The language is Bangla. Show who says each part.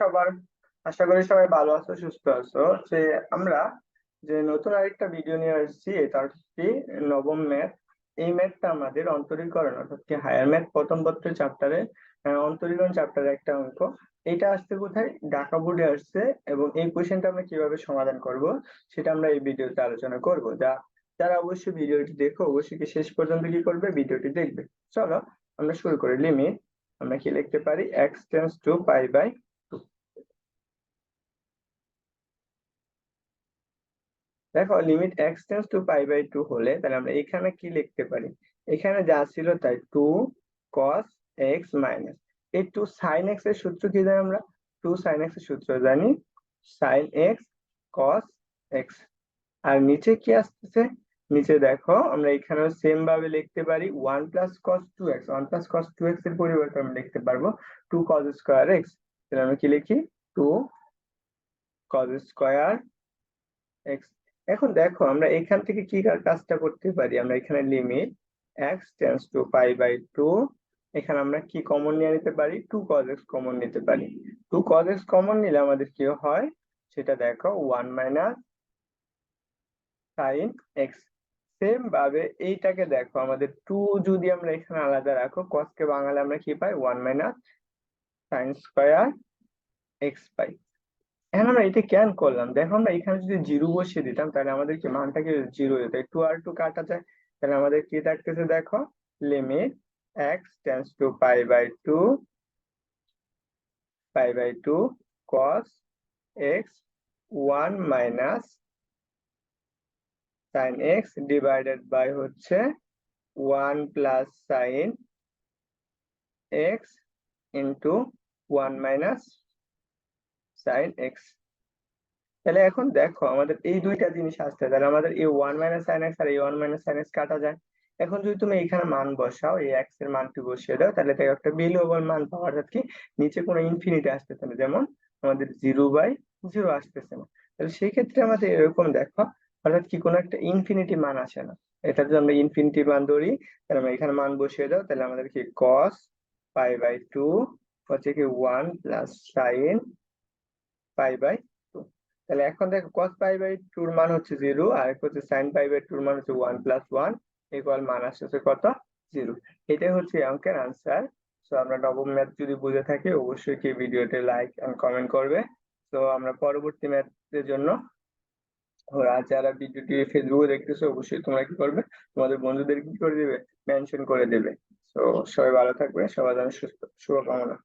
Speaker 1: সবার, আশা করি সবাই ভালো আছো, সুস্থ আছো। যে আমরা যে নতুন আরেকটা ভিডিও নিয়ে আসছি, এটা হচ্ছে নবম ম্যাথ এই ম্যাথটা আমাদের অন্তরীকরণ, অর্থাৎ কি হায়ার ম্যাথ প্রথম পত্র চ্যাপ্টারে অন্তরীকরণ চ্যাপ্টারে একটা অঙ্ক। এটা আসছে কোথায়? ঢাকা বোর্ডে আসছে এবং এই কোশ্চেনটা আমরা কীভাবে সমাধান করব, সেটা আমরা এই ভিডিওতে আলোচনা করব। যা, যারা অবশ্যই ভিডিওটি দেখো, অবশ্যই কি শেষ পর্যন্ত কি করবে? ভিডিওটি দেখবে। চলো, আমরা শুরু করি। লিমিট আমরা কি লিখতে পারি? x tends to pi by two দেখো limit x tends to pi by two হলে তাহলে আমরা এখানে কি লিখতে পারি? এখানে যা ছিল তাই টু cos x মাইনাস এই টু সাইন এক্সের সূত্র কি জানি আমরা? টু সাইন এক্সের সূত্র জানি। সাইন এক্স cos x আর নিচে কি আসতেছে? নিচে দেখো আমরা এখানেও সেম ভাবে লিখতে পারি। One plus cos two x one plus cos two এক্সের পরিবর্তে আমরা লিখতে পারব টু কস স্কোয়ার এক্স তাহলে আমরা কি লিখি? টু কস স্কোয়ার এক্স এখন দেখো, আমরা এখান থেকে কি কাজটা করতে পারি? আমরা এখানে limit x tends to pi by two এখানে আমরা কি কমন নিয়ে নিতে পারি? টু কস এক্স কমন নিতে পারি। টু কস এক্স কমন নিলে আমাদের কি হয়? সেটা দেখো one minus sine x same ভাবে এইটাকে দেখো, আমাদের টু যদি আমরা এখানে আলাদা রাখো কসকে বাঙালি আমরা কি পাই? One minus sine square x পাই। এখন আমরা এটা কেন করলাম? দেখো আমরা এখানে যদি জিরো বসিয়ে দিতাম, তাহলে আমাদের কি মানটাকে জিরো যেত। টু আর টু কাটা যায়, তাহলে আমাদের কি থাকতেছে দেখো? Limit x tends to pi by two pi by two cos x one minus sine x divided by হচ্ছে one plus sine x into one minus sine x তাহলে এখন দেখো আমাদের এই দুইটা জিনিস আসছে, তাহলে আমাদের এই ওয়ান মাইনাস সাইন আর এই ওয়ান মাইনাস সাইন কাটা যায়। এখন যদি তুমি এখানে মান বসাও, এই এক্সের মানটি বসিয়ে দাও, তাহলে তাই একটা ভ্যালুয়েবল মান পাওয়া অর্থাৎ কি? নিচে কোনো ইনফিনিটি আসতেছে না, যেমন আমাদের জিরো বাই জিরো আসতেছে না। তাহলে সেই ক্ষেত্রে আমাদের এরকম দেখো, অর্থাৎ কি কোনো একটা ইনফিনিটি মান আসে না। এটা যদি আমরা ইনফিনিটি মান ধরি, তাহলে আমরা এখানে মান বসিয়ে দাও, তাহলে আমাদের কি cos পাই বাই টু হচ্ছে কি one plus sine pi by two তাহলে এখন দেখো cos পাই বাই টুর মান হচ্ছে জিরো আর হচ্ছে সাইন পাই বাই টুর মান হচ্ছে ওয়ান প্লাস ওয়ান ইকুয়াল মান আসছে কত? জিরো এটাই হচ্ছে অঙ্কের আনসার তো আমরা নবম ম্যাথ যদি বুঝে থাকি, অবশ্যই কি ভিডিওতে লাইক এন্ড কমেন্ট করবে। তো আমরা পরবর্তী ম্যাথের জন্য ওরা যারা ভিডিওটি ফেসবুকে দেখতেছো, অবশ্যই তোমরা কি করবে? তোমাদের বন্ধুদের কি করে দেবে? মেনশন করে দেবে। তো সবাই ভালো থাকবে, সবার জন্য সুস্থ শুভকামনা।